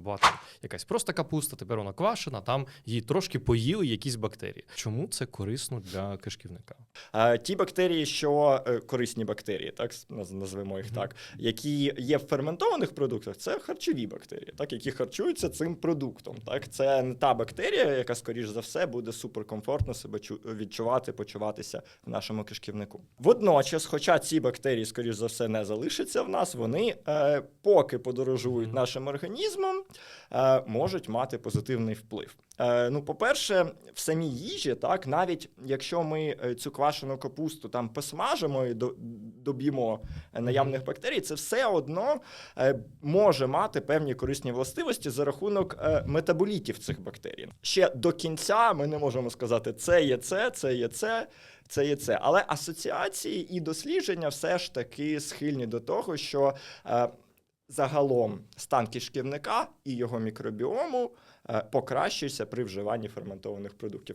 Була там якась просто капуста, тепер вона квашена, там її трошки поїли якісь бактерії. Чому це корисно для кишківника? Е, Ті бактерії, що е, корисні бактерії, так назвемо їх так, які є в ферментованих продуктах, це харчові бактерії, так, які харчуються цим продуктом. Так, це не та бактерія, яка, скоріш за все, буде суперкомфортно себе чу- відчувати, почуватися в нашому кишківнику. Водночас, хоча ці бактерії, скоріш за все, не залишаться в нас, вони е, поки подорожують нашим організмом, можуть мати позитивний вплив. Е, ну, по-перше, в самій їжі, так, навіть якщо ми е, цю квашену капусту там посмажимо і доб'ємо е, наявних бактерій, це все одно е, може мати певні корисні властивості за рахунок е, метаболітів цих бактерій. Ще до кінця ми не можемо сказати, це є це, це є це. Це є це, але асоціації і дослідження все ж таки схильні до того, що е, загалом стан кишківника і його мікробіому е, покращується при вживанні ферментованих продуктів.